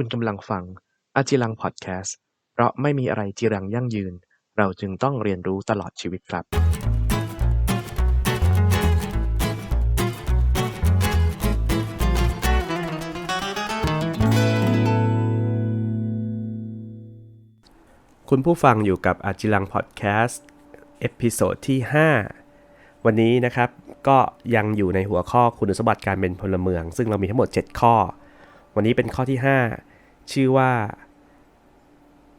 คุณกำลังฟังอาจิรังพอดแคสต์ เพราะไม่มีอะไรจีรังยั่งยืน เราจึงต้องเรียนรู้ตลอดชีวิตครับคุณผู้ฟังอยู่กับอาจิรังพอดแคสต์ เอพิโซดที่ 5 วันนี้นะครับก็ยังอยู่ในหัวข้อคุณสมบัติการเป็นพลเมือง ซึ่งเรามีทั้งหมด 7 ข้อ วันนี้เป็นข้อที่5 ชื่อว่า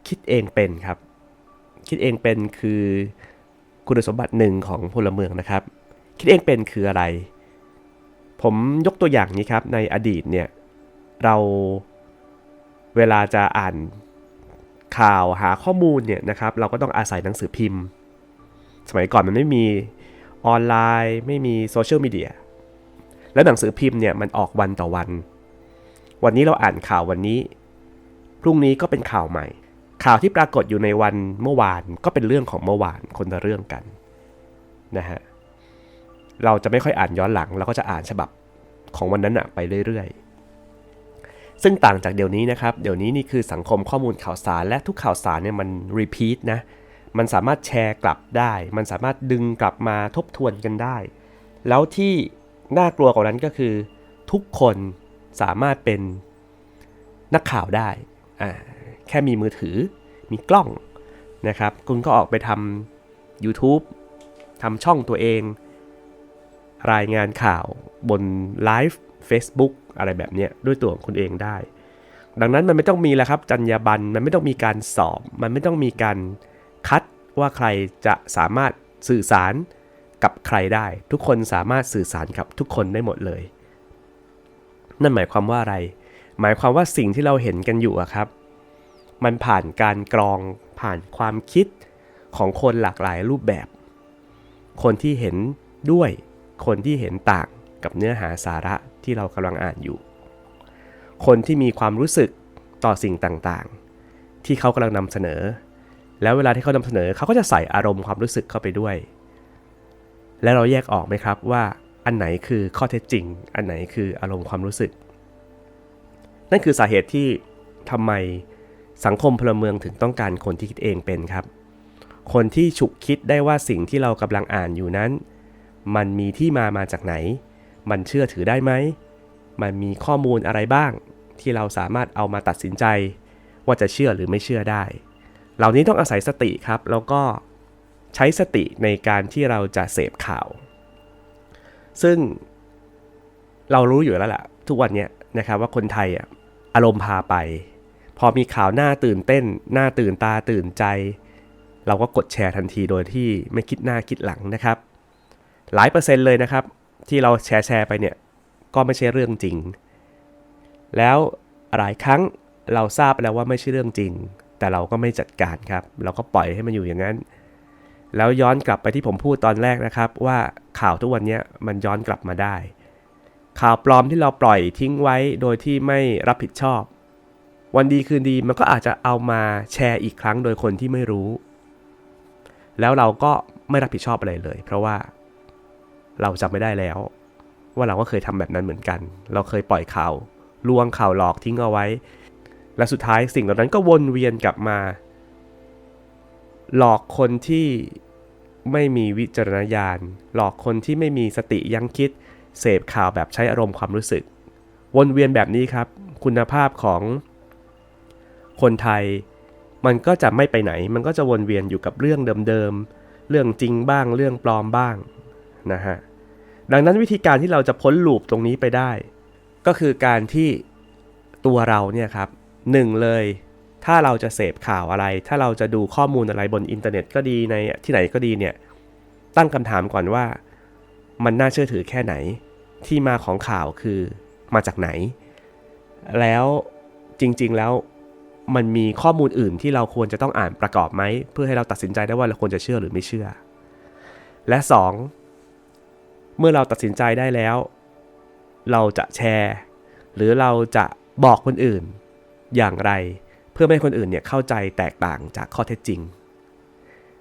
คิดเองเป็นครับ คิดเองเป็นคือคุณสมบัติหนึ่งของพลเมืองนะครับ คิดเองเป็นคืออะไร ผมยกตัวอย่างนี้ครับ ในอดีตเนี่ยเราเวลาจะอ่านข่าวหาข้อมูลเนี่ยนะครับ เราก็ต้องอาศัยหนังสือพิมพ์ สมัยก่อนมันไม่มีออนไลน์ ไม่มีโซเชียลมีเดียแล้วหนังสือพิมพ์เนี่ยมันออกวันต่อวัน วันนี้เราอ่านข่าววันนี้ พรุ่งนี้ก็เป็นข่าวใหม่ ข่าวที่ปรากฏอยู่ในวันเมื่อวานก็เป็นเรื่องของเมื่อวานคนละเรื่องกันนะฮะเราจะไม่ค่อยอ่านย้อนหลังเราก็จะอ่านฉบับของวันนั้นอะไปเรื่อยๆ ซึ่งต่างจากเดี๋ยวนี้นะครับ เดี๋ยวนี้นี่คือสังคมข้อมูลข่าวสารและทุกข่าวสารเนี่ยมันรีพีทนะ มันสามารถแชร์กลับได้ มันสามารถดึงกลับมาทบทวนกันได้ แล้วที่น่ากลัวกว่านั้นก็คือ ทุกคนสามารถเป็นนักข่าวได้ แค่มีมือถือมีกล้องนะครับ คุณก็ออกไปทำ YouTube ทำช่องตัวเอง รายงานข่าวบนไลฟ์ Facebook อะไรแบบนี้ด้วยตัวของคุณเองได้ ดังนั้นมันไม่ต้องมีแล้วครับจรรยาบรรณมันไม่ต้องมีการสอบ มันไม่ต้องมีการคัดว่าใครจะสามารถสื่อสารกับใครได้ ทุกคนสามารถสื่อสารกับทุกคนได้หมดเลย นั่นหมายความว่าอะไร หมายความว่าสิ่งที่เราเห็นกันอยู่อะครับ มันผ่านการกรองผ่านความคิดของคนหลากหลายรูปแบบ คนที่เห็นด้วย คนที่เห็นต่างกับเนื้อหาสาระที่เรากำลังอ่านอยู่ คนที่มีความรู้สึกต่อสิ่งต่างๆ ที่เขากำลังนำเสนอ แล้วเวลาที่เขานำเสนอเขาก็จะใส่อารมณ์ความรู้สึกเข้าไปด้วย และเราแยกออกไหมครับว่าอันไหนคือข้อเท็จจริง อันไหนคืออารมณ์ความรู้สึก นั่นคือสาเหตุที่ทำไมสังคมพลเมืองถึงต้องการคนที่คิดเองเป็นครับ คนที่ฉุกคิดได้ว่าสิ่งที่เรากำลังอ่านอยู่นั้น มันมีที่มามาจากไหน มันเชื่อถือได้ไหม มันมีข้อมูลอะไรบ้าง ที่เราสามารถเอามาตัดสินใจ ว่าจะเชื่อหรือไม่เชื่อได้ เหล่านี้ต้องอาศัยสติครับ แล้วก็ใช้สติในการที่เราจะเสพข่าว ซึ่งเรารู้อยู่แล้วล่ะ ทุกวันเนี้ยนะครับว่าคนไทยอะ อารมณ์พาไป พอมีข่าวหน้าตื่นเต้น หน้าตื่นตาตื่นใจ เราก็กดแชร์ทันทีโดยที่ไม่คิดหน้าคิดหลังนะครับ หลายเปอร์เซ็นต์เลยนะครับ ที่เราแชร์แชร์ไปเนี่ยก็ไม่ใช่เรื่องจริง แล้วหลายครั้งเราทราบแล้วว่าไม่ใช่เรื่องจริง แต่เราก็ไม่จัดการครับ เราก็ปล่อยให้มันอยู่อย่างนั้น แล้วย้อนกลับไปที่ผมพูดตอนแรกนะครับ ว่าข่าวทุกวันนี้มันย้อนกลับมาได้ ข่าวปลอมที่เราปล่อยทิ้งไว้โดยที่ไม่รับผิดชอบ วันดีคืนดีมันก็อาจจะเอามาแชร์อีกครั้งโดยคนที่ไม่รู้ แล้วเราก็ไม่รับผิดชอบอะไรเลย เพราะว่าเราจำไม่ได้แล้ว ว่าเราก็เคยทำแบบนั้นเหมือนกัน เราเคยปล่อยข่าวลวงข่าวหลอกทิ้งเอาไว้ และสุดท้ายสิ่งเหล่านั้นก็วนเวียนกลับมา หลอกคนที่ไม่มีวิจารณญาณ หลอกคนที่ไม่มีสติยังคิด เสพข่าวแบบใช้อารมณ์ความรู้สึก วนเวียนแบบนี้ครับ คุณภาพของคนไทย มันก็จะไม่ไปไหน มันก็จะวนเวียนอยู่กับเรื่องเดิมๆ เรื่องจริงบ้าง เรื่องปลอมบ้างนะฮะ ดังนั้นวิธีการที่เราจะพ้นลูปตรงนี้ไปได้ ก็คือการที่ตัวเราเนี่ยครับหนึ่งเลยถ้าเราจะเสพข่าวอะไร ถ้าเราจะดูข้อมูลอะไรบนอินเทอร์เน็ตก็ดีในที่ไหนก็ดีเนี่ย ตั้งคำถามก่อนว่า มันน่าเชื่อถือแค่ไหน ที่มาของข่าวคือมาจากไหน แล้วจริง ๆแล้วมันมีข้อมูลอื่นที่เราควรจะต้องอ่านประกอบไหม เพื่อให้เราตัดสินใจได้ว่าเราควรจะเชื่อหรือไม่เชื่อ และ 2. เมื่อเราตัดสินใจได้แล้ว เราจะแชร์ หรือเราจะบอกคนอื่นอย่างไร เพื่อไม่ให้คนอื่นเนี่ยเข้าใจแตกต่างจากข้อเท็จจริง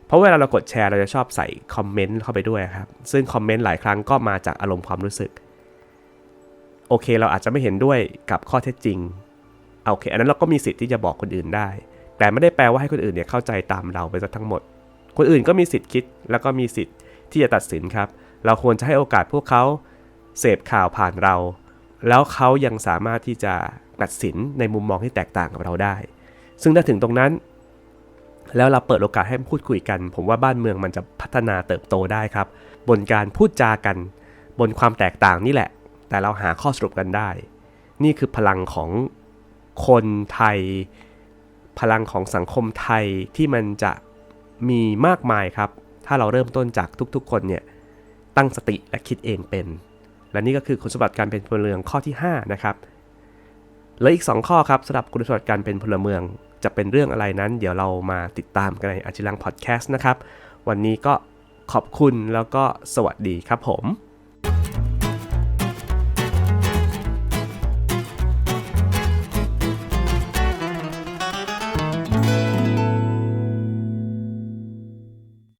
เพราะเวลาเรากดแชร์เราจะชอบใส่คอมเมนต์เข้าไปด้วยครับ ซึ่งคอมเมนต์หลายครั้งก็มาจากอารมณ์ความรู้สึก โอเคเราอาจจะไม่เห็นด้วยกับข้อเท็จจริงโอเค อันนั้นเราก็มีสิทธิ์ที่จะบอกคนอื่นได้ แต่ไม่ได้แปลว่าให้คนอื่นเนี่ยเข้าใจตามเราไปซะทั้งหมด คนอื่นก็มีสิทธิ์คิด แล้วก็มีสิทธิ์ที่จะตัดสินครับ เราควรจะให้โอกาสพวกเขาเสพข่าวผ่านเรา แล้วเขายังสามารถที่จะตัดสินในมุมมองที่แตกต่างกับเราได้ ซึ่งถ้าถึงตรงนั้น แล้วเราเปิดโอกาสให้พูดคุยกัน ผมว่าบ้านเมืองมันจะพัฒนาเติบโตได้ครับ บนการพูดจากัน บนความแตกต่างนี่แหละ แต่เราหาข้อสรุปกันได้ นี่คือพลังของคนไทย พลังของสังคมไทยที่มันจะมีมากมายครับ ถ้าเราเริ่มต้นจากทุกๆ คนเนี่ยตั้งสติและคิดเองเป็น และนี่ก็คือคุณสมบัติการเป็นพลเมืองข้อที่ 5 นะครับเหลืออีก 2 ข้อครับสำหรับคุณสมบัติการเป็นพลเมือง จะเป็นเรื่องอะไรนั้น เดี๋ยวเรามาติดตามกันในอาจิลังพอดแคสต์นะครับ วันนี้ก็ขอบคุณแล้วก็สวัสดีครับผม